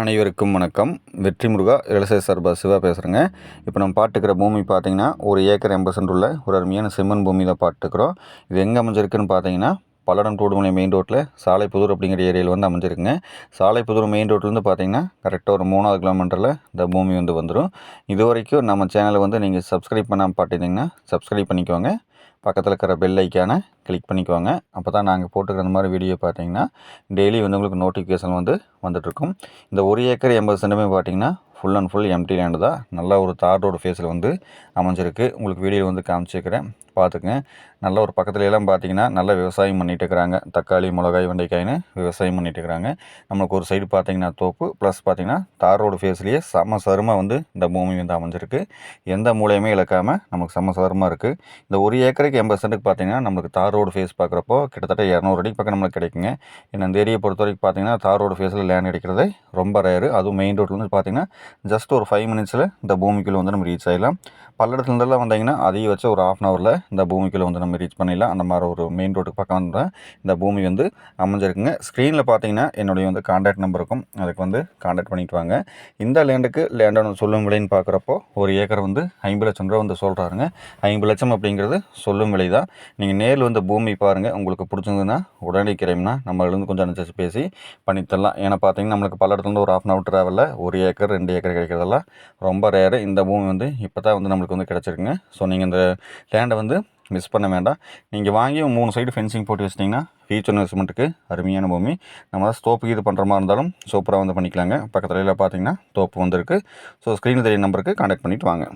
அனைவருக்கும் வணக்கம். வெற்றி முருகா இளசை சார்பா சிவா பேசுகிறேங்க இப்போ நம்ம பாட்டுக்கிற பூமி பார்த்தீங்கன்னா ஒரு ஏக்கர் எண்பது சென்ட் உள்ள ஒரு அருமையான செம்மன் பூமியில் பாட்டுக்கிறோம். இது எங்கே அமைஞ்சிருக்குன்னு பார்த்தீங்கன்னா பல்லடம் தோடுமலை மெயின் ரோட்டில் சாலைப்புதூர் அப்படிங்கிற ஏரியாவில் வந்து அமைஞ்சிருக்குங்க. சாலைப்புதூர் மெயின் ரோட்லேருந்து பார்த்தீங்கன்னா கரெக்டாக ஒரு மூணாவது கிலோமீட்டரில் இந்த பூமி வந்து வந்துடும் இது வரைக்கும் நம்ம சேனலை வந்து நீங்கள் சப்ஸ்கிரைப் பண்ணாமல் பார்த்துட்டிங்கன்னா சப்ஸ்கிரைப் பண்ணிக்கோங்க. பக்கத்தில் இருக்கிற பெல் ஐக்கானை கிளிக் பண்ணிக்கோங்க. அப்போ தான் நாங்கள் போட்டுக்கிற அந்த மாதிரி வீடியோ பார்த்தீங்கன்னா டெய்லி வந்து உங்களுக்கு நோட்டிஃபிகேஷன் வந்து வந்துட்டுருக்கும். இந்த ஒரு ஏக்கர் எண்பது சென்டுமே பார்த்தீங்கன்னா full and full empty land தான். நல்ல ஒரு தார் ரோடு ஃபேஸில் வந்து அமைஞ்சிருக்கு. உங்களுக்கு வீடியோ வந்து காமிச்சிருக்கிறேன் பார்த்துக்குங்க. நல்ல ஒரு பக்கத்துலலாம் பார்த்தீங்கன்னா நல்ல விவசாயம் பண்ணிட்டு இருக்கிறாங்க தக்காளி மிளகாய் வெண்டைக்காய்னு விவசாயம் பண்ணிட்டு இருக்கிறாங்க நம்மளுக்கு ஒரு சைடு பார்த்தீங்கன்னா தோப்பு. ப்ளஸ் பார்த்தீங்கன்னா தார் ரோடு ஃபேஸ்லேயே சம சருமாக வந்து இந்த பூமி வந்து அமைஞ்சிருக்கு. எந்த மூலையுமே இழக்காமல் நமக்கு சம சருமாக இருக்குது இந்த ஒரு ஏக்கருக்கு எண்பது சென்ட்டுக்கு பார்த்தீங்கன்னா நம்மளுக்கு தார் ரோடு ஃபேஸ் பார்க்குறப்போ கிட்டத்தட்ட இரநூறு அடிக்கு பக்கம் நம்மளுக்கு கிடைக்குங்க. ஏன்னா இந்த ஏரியை பொறுத்த வரைக்கும் பார்த்தீங்கன்னா தார் ரோடு ஃபேஸில் லேண்ட் கிடைக்கிறது ரொம்ப ரேரு அதுவும் மெயின் ரோட்லேருந்து பார்த்தீங்கன்னா ஜஸ்ட் ஒரு ஃபைவ் மினிட்ஸில் இந்த பூமிக்குள்ளே வந்து நம்ம ரீச் ஆகிடலாம் பல்லடத்துலேருந்தெல்லாம் வந்தீங்கன்னா அதிக வச்சு ஒரு ஆஃப் அன் ஹவரில் இந்த பூமிக்குள்ளே வந்து நம்ம ரீச் பண்ணிடலாம். அந்த மாதிரி ஒரு மெயின் ரோட்டுக்கு பக்கம் வந்து இந்த பூமி வந்து அமைஞ்சிருக்குங்க. ஸ்க்ரீனில் பார்த்தீங்கன்னா என்னுடைய வந்து காண்டாக்ட் நம்பர் இருக்கும் அதுக்கு வந்து காண்டாக்ட் பண்ணிட்டு வாங்க. இந்த லேண்டுக்கு லேண்டோட சொல்லும் விலைன்னு பார்க்குறப்போ ஒரு ஏக்கர் வந்து ஐம்பது லட்சம் ரூபா வந்து சொல்கிறாருங்க ஐம்பது லட்சம் அப்படிங்கிறது சொல்லும் விலை தான். நீங்கள் நேரில் வந்து பூமி பாருங்கள் உங்களுக்கு பிடிச்சிருந்ததுன்னா உடனே கிரைம்னா நம்மளிருந்து கொஞ்சம் அனுசரிச்சு பேசி பண்ணித்தரலாம் ஏன்னா பார்த்தீங்கன்னா நம்மளுக்கு பல பல்லடத்துலேருந்து ஒரு ஆஃப் அன் ஹவர் ட்ராவலில் ஒரு ஏக்கர் ரெண்டு ஏக்கர் கிடைக்கிறதெல்லாம் ரொம்ப ரேரு இந்த பூமி வந்து இப்போ தான் வந்து நம்மளுக்கு வந்து கிடச்சிருக்குங்க. ஸோ நீங்கள் இந்த லேண்டை வந்து மிஸ் பண்ண வேண்டாம். நீங்கள் வாங்கி மூணு சைடு ஃபென்சிங் போட்டு வச்சிட்டிங்கன்னா ஃபியூச்சர் இன்வெஸ்ட்மெண்ட்டுக்கு அருமையான பூமி. நம்ம தான் தோப்பு இது பண்ணுற மாதிரி இருந்தாலும் சூப்பராக வந்து பண்ணிக்கலாங்க. பக்கத்துல எல்லாம் பார்த்தீங்கன்னா தோப்பு வந்திருக்கு ஸோ ஸ்க்ரீன் தெரிய நம்பருக்கு காண்டாக்ட் பண்ணிவிட்டு வாங்க.